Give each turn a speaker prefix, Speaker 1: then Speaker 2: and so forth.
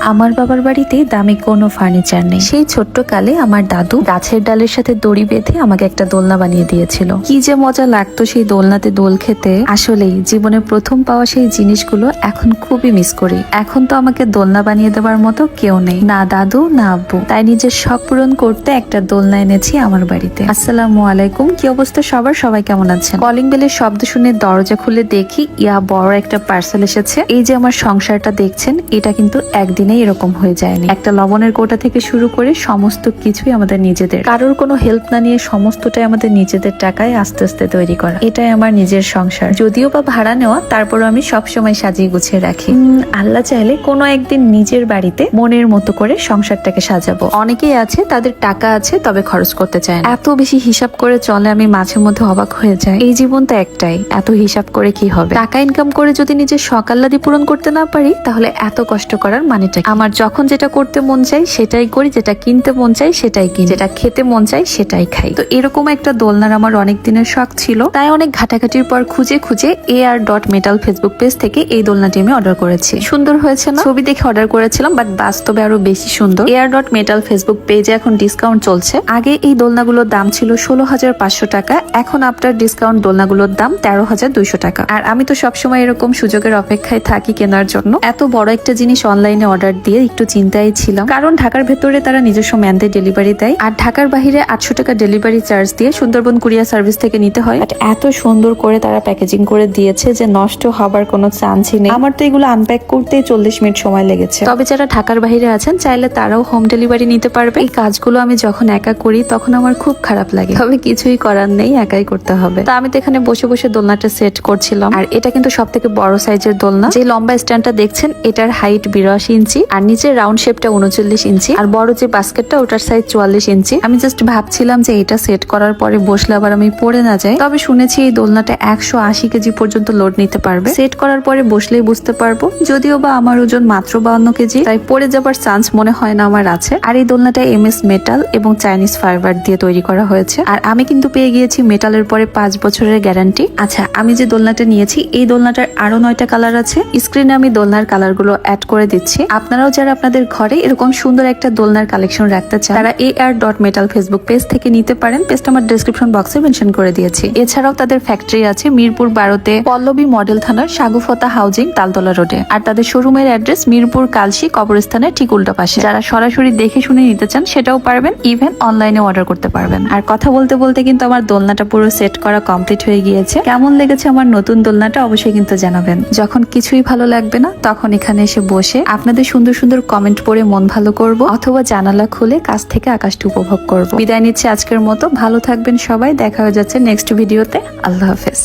Speaker 1: আমার বাবার বাড়িতে দামি কোনো ফার্নিচার নেই। সেই ছোট্ট কালে আমার দাদু গাছের ডালের সাথে দড়ি বেঁধে আমাকে একটা দোলনা বানিয়ে দিয়েছিল। কি যে মজা লাগতো সেই দোলনাতে দোল খেতে। আসলেই জীবনে প্রথম পাওয়া সেই জিনিসগুলো এখন খুবই মিস করি। এখন তো আমাকে দোলনা বানিয়ে দেওয়ার মতো কেউ নেই। না দাদু, না আব্বু। তাই নিজের শখ পূরণ করতে একটা দোলনা এনেছি আমার বাড়িতে। আসসালামু আলাইকুম। কি অবস্থা সবার? সবাই কেমন আছেন? কলিং বেলের শব্দ শুনে দরজা খুলে দেখি ইয়া বড় একটা পার্সেল এসেছে। এই যে আমার সংসারটা দেখছেন, এটা কিন্তু একদিনে এরকম হয়ে যায়নি। একটা লবণের কোটা থেকে শুরু করে সমস্ত কিছুই আমাদের নিজেদের। কারোর কোনো হেল্প না নিয়ে সমস্তটাই আমাদের নিজেদের টাকায় আস্তে আস্তে তৈরি করা। এটাই আমার নিজের সংসার। যদিও বা ভাড়া নেওয়া তারপর আমি সবসময় সাজিয়ে গুছিয়ে রাখি। আল্লাহ চাইলে কোনো একদিন নিজের বাড়িতে মনের মতো করে সংসারটাকে সাজাবো। অনেকেই আছে, তাদের টাকা আছে, তবে খরচ করতে চায়। এত বেশি হিসাব করে চলে আমি মাঝে মধ্যে অবাক হয়ে যাই। এই জীবন তো একটাই। এত হিসাব করে কি হবে? টাকা ইনকাম করে যদি নিজের সকাল্লাদি পূরণ করতে না পারি, তাহলে এত কষ্ট করার মানেটা কি? আমার যখন যেটা করতে মন চাই সেটাই করি, যেটা কিনতে মন চাই সেটাই কিনি। যেটা খেতে মন চাই সেটাই খাই। তো এরকম একটা দোলনার আমার অনেক দিনের শখ ছিল। তাই অনেক ঘাটাঘাটির পর খুঁজে খুঁজে A R dot metal Facebook page থেকে এই দোলনাটি আমি অর্ডার করেছি। সুন্দর হয়েছে না? ছবি দেখে অর্ডার করেছিলাম বাট বাস্তবে আরও বেশি সুন্দর। এয়ার ডট মেটাল ফেসবুক পেজে এখন ডিসকাউন্ট চলছে। আগে এই দোলনাগুলোর দাম ছিল ষোলো হাজার পাঁচশো টাকা। এখন আফটার ডিসকাউন্ট দোলনাগুলোর দাম তেরো হাজার দুইশো টাকা। আর আমি তো সবসময় এরকম সুযোগের অপেক্ষায় থাকি কেনার জন্য। এত বড় একটা জিনিস অনলাইনে অর্ডার দিয়ে একটু চিন্তায় ছিলাম। কারণ ঢাকার ভেতরে তারা নিজস্ব ম্যানদের ডেলিভারি দেয়। আর ঢাকার বাহিরে আটশো টাকা ডেলিভারি চার্জ দিয়ে সুন্দরবন কুরিয়ার সার্ভিস থেকে নিতে হয়। এত সুন্দর করে তারা প্যাকেজিং করে দিয়েছে যে নষ্ট হবার কোনো চান্সই নেই। আমার তো এগুলো আনপ্যাক করতেই চল্লিশ মিনিট সময় লেগেছে। তবে যারা ঢাকার বাইরে আছেন, চাইলে তারাও হোম ডেলিভারি নিতে পারবে। এই কাজগুলো আমি যখন একা করি, তখন আমার খুব খারাপ লাগে। তবে কিছুই করার নেই, একাই করতে হবে। তা আমি তো এখানে বসে বসে দোলনাটা সেট করছিলাম। আর এটা কিন্তু সব থেকে বড় সাইজের দোলনা। যে লম্বা স্ট্যান্ডটা দেখছেন, এটার হাইট বিরাশি ইঞ্চি আর নিচের রাউন্ড শেপটা উনচল্লিশ ইঞ্চি আর বড় যে বাস্কেটটা ওটার সাইজ চুয়াল্লিশ ইঞ্চি। আমি জাস্ট ভাবছিলাম যে এটা সেট করার পরে বসলে আবার আমি পড়ে না যাই। তবে শুনেছি এই দোলনাটা একশো আশি কেজি পর্যন্ত লোড নিতে পারবে। সেট করার পরে বসলেই বুঝতে পারব। যদিও বা আমার ওজন মাত্র বাউন্ন কেজি, তাই পড়ে যাবার চান্স মনে হয় না আমার আছে। আর এই দোলনাটা এম এস মেটাল এবং চাইনিজ ফাইবার দিয়ে তৈরি করা হয়েছে। আর আমি কিন্তু পেয়ে গিয়েছি মেটালের পরে পাঁচ বছরের গ্যারান্টি আচ্ছা আমি যে দোলনাটা নিয়েছি, এই দোলনাটার আরও নয়টা কালার আছে। স্ক্রিনে আমি দোলনার কালারগুলো অ্যাড করে দিচ্ছি। আপনারাও যারা আপনাদের ঘরে এরকম সুন্দর একটা দোলনার কালেকশন রাখতে চান, তারা A R dot metal Facebook page থেকে নিতে পারেন। পেজটা আমার ডিসক্রিপশন বক্সে মেনশন করে দিয়েছি। এছাড়াও তাদের ফ্যাক্টরি আছে মিরপুর বারোতে পল্লবী মডেল থানার সাগুফতা হাউজিং, তালতলা রোডে। আর তাদের শোরুমের অ্যাড্রেস মিরপুর কালশি কবরস্থানের ঠিক উল্টো পাশে। যারা সরাসরি দেখে শুনে নিতে চান, সেটাও পারবেন। ইভেন অনলাইনে অর্ডার করতে পারবেন। আর কথা বলতে বলতে কিন্তু আমার দোলনাটা পুরো সেট করা কমপ্লিট হয়ে গিয়েছে। কেমন লেগেছে আমার নতুন দোলনাটা অবশ্যই কিন্তু জানাবেন। যখন কিছুই ভালো লাগবে না, তখন এখানে এসে বসে আপনাদের সুন্দর সুন্দর কমেন্ট পড়ে মন ভালো করব, অথবা জানালা খুলে কাছ থেকে আকাশটি উপভোগ করব। বিদায় নিচ্ছে আজকের মতো। ভালো থাকবেন সবাই। দেখা হয়ে যাচ্ছে নেক্সট ভিডিওতে আল্লাহ হাফেজ।